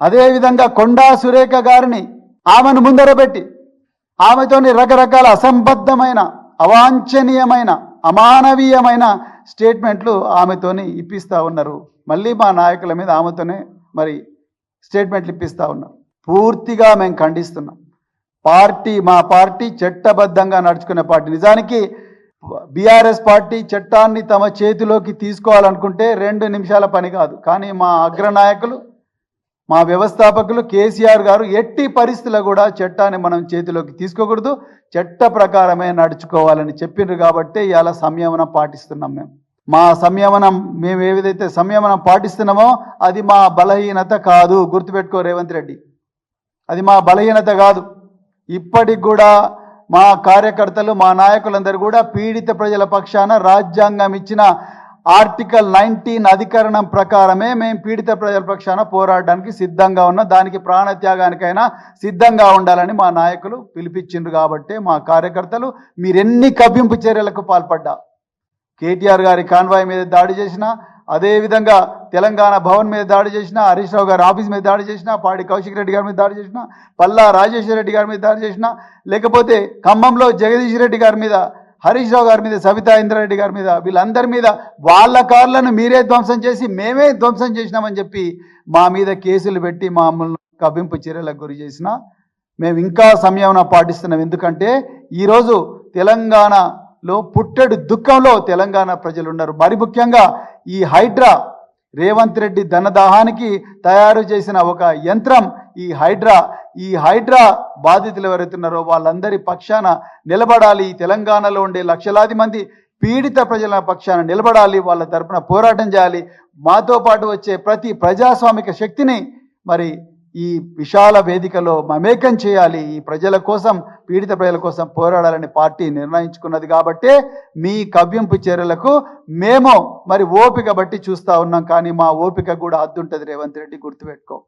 అదేవిధంగా కొండా సురేఖ గారిని ఆమెను ముందర పెట్టి ఆమెతోని రకరకాల అసంబద్ధమైన అవాంఛనీయమైన అమానవీయమైన స్టేట్మెంట్లు ఆమెతోని ఇప్పిస్తూ ఉన్నారు. మళ్ళీ మా నాయకుల మీద ఆమెతోనే మరి స్టేట్మెంట్లు ఇప్పిస్తూ ఉన్నారు. పూర్తిగా మేము ఖండిస్తున్నాం. పార్టీ మా పార్టీ చట్టబద్ధంగా నడుచుకునే పార్టీ. నిజానికి బీఆర్ఎస్ పార్టీ చట్టాన్ని తమ చేతిలోకి తీసుకోవాలనుకుంటే రెండు నిమిషాల పని కాదు. కానీ మా అగ్రనాయకులు మా వ్యవస్థాపకులు కేసీఆర్ గారు ఎట్టి పరిస్థితుల్లో కూడా చట్టాన్ని మనం చేతిలోకి తీసుకోకూడదు చట్ట ప్రకారమే నడుచుకోవాలని చెప్పిండ్రు కాబట్టి ఇవాళ సంయమనం పాటిస్తున్నాం మేము. మా సంయమనం మేము ఏ సంయమనం పాటిస్తున్నామో అది మా బలహీనత కాదు గుర్తుపెట్టుకో రేవంత్ రెడ్డి. అది మా బలహీనత కాదు. ఇప్పటికి కూడా మా కార్యకర్తలు మా నాయకులందరూ కూడా పీడిత ప్రజల పక్షాన రాజ్యాంగం ఇచ్చిన ఆర్టికల్ నైన్టీన్ అధికరణం ప్రకారమే మేము పీడిత ప్రజల పక్షాన పోరాడడానికి సిద్ధంగా ఉన్నాం దానికి ప్రాణత్యాగానికైనా సిద్ధంగా ఉండాలని మా నాయకులు పిలిపించిండ్రు కాబట్టి మా కార్యకర్తలు మీరెన్ని కవ్వింపు చర్యలకు పాల్పడ్డా. కేటీఆర్ గారి కాన్వాయ్ మీద దాడి చేసినా అదేవిధంగా తెలంగాణ భవన్ మీద దాడి చేసిన హరీష్ రావు గారి ఆఫీస్ మీద దాడి చేసిన పాడి కౌశిక్ రెడ్డి గారి మీద దాడి చేసిన పల్లా రాజేశ్వర రెడ్డి గారి మీద దాడి చేసిన లేకపోతే ఖమ్మంలో జగదీష్ రెడ్డి గారి మీద హరీష్ రావు గారి మీద సవితా ఇంద్రారెడ్డి గారి మీద వీళ్ళందరి మీద వాళ్ళ కార్లను మీరే ధ్వంసం చేసి మేమే ధ్వంసం చేసినామని చెప్పి మా మీద కేసులు పెట్టి మమ్మల్ని కవ్వింపు చర్యలకు గురి చేసిన మేము ఇంకా సంయమనం పాటిస్తున్నాం. ఎందుకంటే ఈరోజు తెలంగాణలో పుట్టెడు దుఃఖంలో తెలంగాణ ప్రజలు ఉన్నారు మరి ముఖ్యంగా ఈ హైడ్రా రేవంత్ రెడ్డి ధనదాహానికి తయారు చేసిన ఒక యంత్రం ఈ హైడ్రా ఈ హైడ్రా బాధితులు ఎవరైతున్నారో వాళ్ళందరి పక్షాన నిలబడాలి. తెలంగాణలో ఉండే లక్షలాది మంది పీడిత ప్రజల పక్షాన నిలబడాలి. వాళ్ళ తరపున పోరాటం చేయాలి. మాతో పాటు వచ్చే ప్రతి ప్రజాస్వామిక శక్తిని మరి ఈ విశాల వేదికలో మమేకం చేయాలి. ఈ ప్రజల కోసం పీడిత ప్రజల కోసం పోరాడాలని పార్టీ నిర్ణయించుకున్నది కాబట్టే మీ కవ్యంపు చర్యలకు మేము మరి ఓపిక బట్టి చూస్తా ఉన్నాం. కానీ మా ఓపిక కూడా అద్దుంటది రేవంత్ రెడ్డి గుర్తుపెట్టుకో.